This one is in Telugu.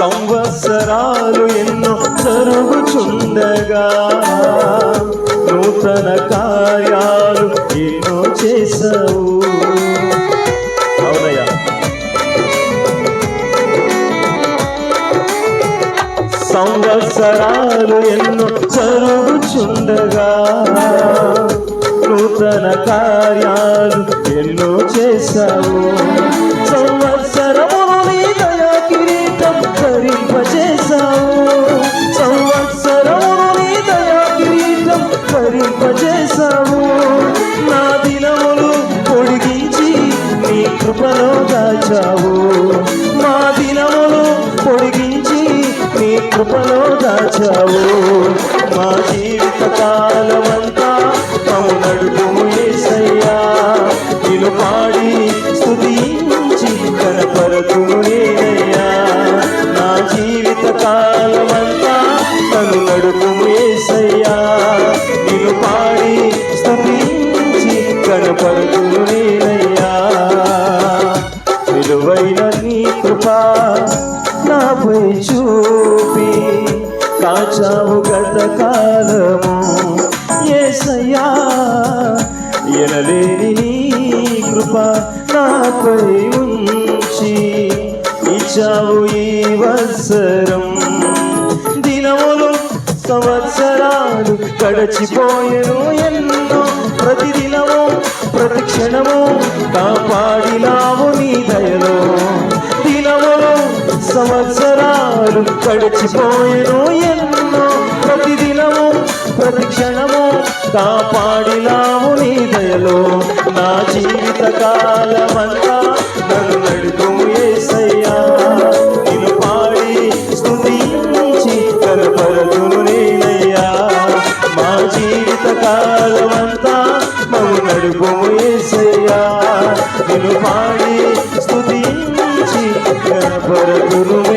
సంవత్సరాలు ఎన్నో జరుగుచుండగా నూతన కార్యాలు ఎన్నో చేసావు అవునయ్యా. సంవత్సరాలు ఎన్నో జరుగుచుండగా నూతన కార్యాలు ఎన్నో చేశావు. సంవత్సరం కృపలో దాచావు మా దినములు పొడిగించి నీ కృపలో దాచావు మా జీవిత కాలమంతా మము నడుపు ఏసయ్యా. నిలు పాడి స్తుతించి కనపరతుము నేనయ్యా. నా జీవిత కాలమంతా నన్ను నడుపు ఏసయ్యా. నిలు పాడి స్తుతించి కనపరతుము కృప నాపై చూపి కాచావు గత కాలము ఏసయ్యా ఎనలేని నీ కృప నాపై ఉంచి ఇచ్చావు ఈ వత్సరం. దినములు సంవత్సరాలు గడచిపోయను ఎన్నో. ప్రతిదినము ప్రతి క్షణము సంవత్సరాలు గడిచిపోయెను ఎన్నో ప్రతిదినము ప్రతి క్షణము కాపాడినావు నీ దయలో. నా జీవిత కాలమంతా నన్ను నడుపు ఏసయ్యా. నిన్ను పాడి స్తుతించి కనపరతును నేనయ్యా. మా జీవిత కాలమంతా మమ్ము నడుపు ఏసయ్యా. నిన్ను పాడి స్థుతి গুরু